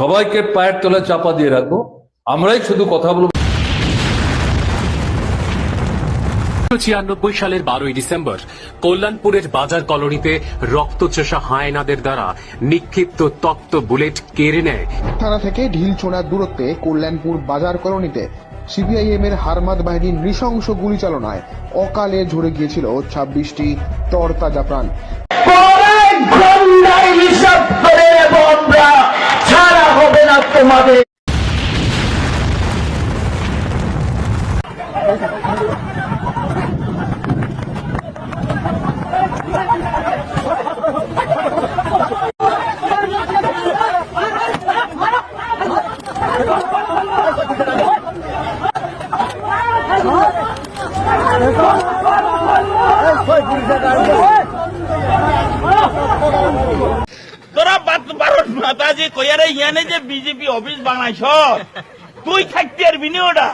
সবাইকে পায়ের তলায় চাপা দিয়ে রাখব। আমরাই শুধু কথা বলব। ছিয়ানব্বই সালের বারোই ডিসেম্বর কল্যাণপুরের বাজার কলোনিতে রক্তচোষা হায়নাদের দ্বারা নিক্ষিপ্ত তপ্ত বুলেট কেড়ে নেয়। থানা থেকে ঢিলছোড়ার দূরত্বে কল্যাণপুর বাজার কলোনিতে সিপিআইএম এর হারমাদ বাহিনীর নৃশংস গুলিচালনায় অকালে ঝরে গিয়েছিল ছাব্বিশটি তরতাজা প্রাণ। হবে না তোমাদের তোরা বাত- ভারত মাতাজি কইয়ারে ইয়ানে যে বিজেপি অফিস বানাইছ তুই থাকতে আর ওটা?